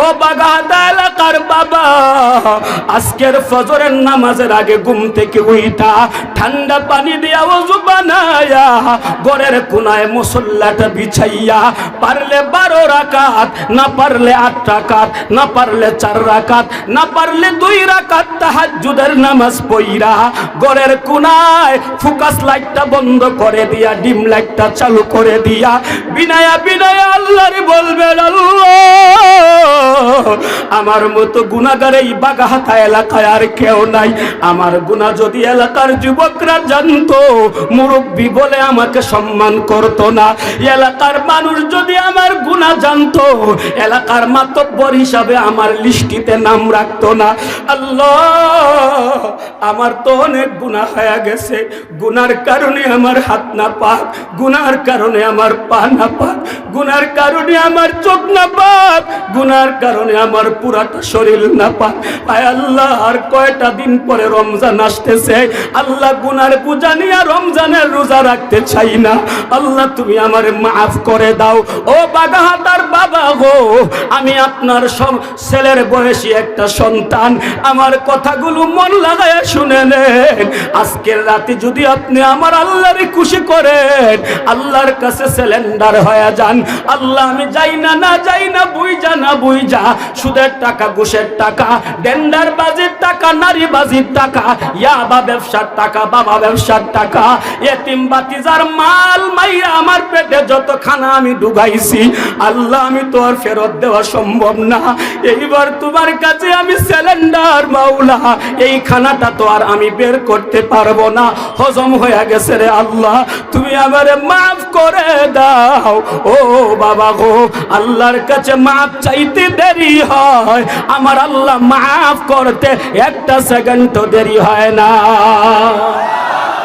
ও বাগাদা এলাকার বাবা, আজকের ফজরের নামাজের আগে ঘুম থেকে উইটা ঠান্ডা পানি দিয়া বানায়া, ঘরের কোনায় মুসল্লাটা বিছাইয়া, পারলে বারো রাকাত, না পারলে আট রাকাত, না পারলে চার রাকাত, না পারলে দুই রাকাত নামাজ পইরা ঘরের কোনায় ফোকাস লাইটটা বন্ধ করে দিয়া, ডিম লাইটটা চালু করে দিয়া, বিনায়া বিনায়া আল্লাহরে আমার মতো গুণাগার এই বাগাহাতা এলাকায় আর কেউ নাই। আমার গুণা যদি এলাকার যুবকরা জানতো, মুরব্বী বলে আমাকে সম্মান করতো না। এলাকার মানুষ যদি আমার গুণা জানতো, এলাকার মাতব্বর হিসাবে আমার লিস্টিতে নাম রাখতো না। আল্লাহ, আমার তো অনেক গুণা হয়ে গেছে। গুনার কারণে আমার হাত না পাক গুনার কারণে আমার পা না পাক গুনার কারণে আমার চোখ না পাক গুনার কারণে আমার পুরাটা শরীর না পাক আয় আল্লাহ, আর কয়টা দিন পরে রমজান আসতেছে? আল্লাহ গুনার পূজা নিয়ে রমজানের রোজা রাখতে চাই না। আল্লাহ, তুমি আমার মাফ করে দাও। ও বাগাহাতার বাবা গো, আমি আপনার সব ছেলের বয়সী একটা সন্তান। আমার কথাগুলো মন লাগায় শুনে নেন। আজকের রাতে যদি আপনি আমার আল্লাহরে খুশি করেন, আল্লাহর কাছে সিলিন্ডার হয়ে যান। আল্লাহ, আমি যাই না না যাই না বুই যা না বুই যা সুদের টাকা, ঘুষের টাকা, ডেন্ডার বাজির টাকা, নারী বাজির টাকা, ইয়াবা ব্যবসার টাকা, বাবা ব্যবসার টাকা, এতিম বাতিজার মাল মাইয়া আমার পেটে যত খানা আমি আল্লাহ আমি তো আর ফেরত দেওয়া সম্ভব না। এইবার তোমার কাছে আমি সিলিন্ডার মাওলা, এই খানাটা তো আর আমি বের করতে পারব না। হজম হয়ে গেছে রে আল্লাহ, তুমি আমারে মাফ করে দাও। ও বাবা গো, আল্লাহর কাছে মাফ চাইতে দেরি হয়। আমার আল্লাহ মাফ করতে একটা সেকেন্ড তো দেরি হয় না।